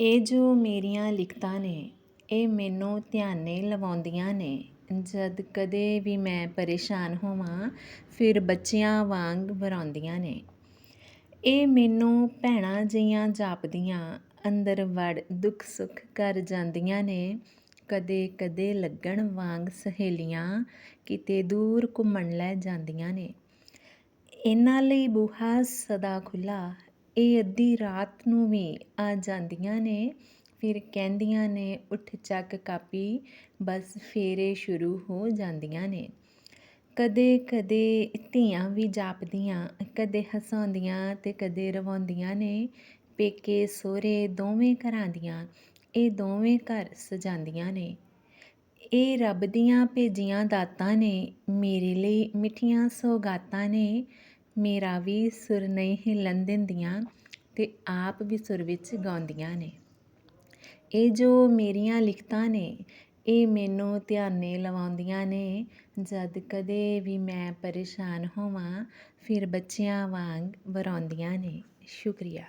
ਇਹ ਜੋ ਮੇਰੀਆਂ ਲਿਖਤਾਂ ਨੇ, ਇਹ ਮੈਨੂੰ ਧਿਆਨੇ ਲਵਾਉਂਦੀਆਂ ਨੇ। ਜਦ ਕਦੇ ਵੀ ਮੈਂ ਪਰੇਸ਼ਾਨ ਹੋਵਾਂ, ਫਿਰ ਬੱਚਿਆਂ ਵਾਂਗ ਵਰਾਉਂਦੀਆਂ ਨੇ। ਇਹ ਮੈਨੂੰ ਭੈਣਾਂ ਜਿਹੀਆਂ ਜਾਪਦੀਆਂ, ਅੰਦਰ ਵੜ ਦੁੱਖ ਸੁੱਖ ਕਰ ਜਾਂਦੀਆਂ ਨੇ। ਕਦੇ ਕਦੇ ਲੱਗਣ ਵਾਂਗ ਸਹੇਲੀਆਂ ਕਿਤੇ ਦੂਰ ਘੁੰਮਣ ਲੈ ਜਾਂਦੀਆਂ ਨੇ। ਇਹਨਾਂ ਲਈ ਬੂਹਾ ਸਦਾ ਖੁੱਲਾ ਇਹ ਅੱਧੀ ਰਾਤ ਨੂੰ ਵੀ ਆ ਜਾਂਦੀਆਂ ਨੇ। ਫਿਰ ਕਹਿੰਦੀਆਂ ਨੇ, ਉੱਠ ਚੱਕ ਕਾਪੀ। ਬਸ ਫੇਰੇ ਸ਼ੁਰੂ ਹੋ ਜਾਂਦੀਆਂ ਨੇ। ਕਦੇ ਕਦੇ ਧੀਆਂ ਵੀ ਜਾਪਦੀਆਂ, ਕਦੇ ਹਸਾਉਂਦੀਆਂ ਤੇ ਕਦੇ ਰਵਾਉਂਦੀਆਂ ਨੇ। ਪੇਕੇ ਸੋਹਰੇ ਦੋਵੇਂ ਘਰਾਂ ਦੀਆਂ, ਇਹ ਦੋਵੇਂ ਘਰ ਸਜਾਉਂਦੀਆਂ ਨੇ। ਇਹ ਰੱਬ ਦੀਆਂ ਭੇਜੀਆਂ ਦਾਤਾਂ ਨੇ, ਮੇਰੇ ਲਈ ਮਿੱਠੀਆਂ ਸੌਗਾਤਾਂ ਨੇ। ਮੇਰਾ ਵੀ ਸੁਰ ਨਹੀਂ ਹਿੱਲਣ ਦਿੰਦੀਆਂ ਤੇ ਆਪ ਵੀ ਸੁਰ ਵਿੱਚ ਗਾਉਂਦੀਆਂ ਨੇ। ਇਹ ਜੋ ਮੇਰੀਆਂ ਲਿਖਤਾਂ ਨੇ, ਇਹ ਮੈਨੂੰ ਧਿਆਨੇ ਲਵਾਉਂਦੀਆਂ ਨੇ। ਜਦ ਕਦੇ ਵੀ ਮੈਂ ਪਰੇਸ਼ਾਨ ਹੋਵਾਂ, ਫਿਰ ਬੱਚਿਆਂ ਵਾਂਗ ਵਰਾਉਂਦੀਆਂ ਨੇ। ਸ਼ੁਕਰੀਆ।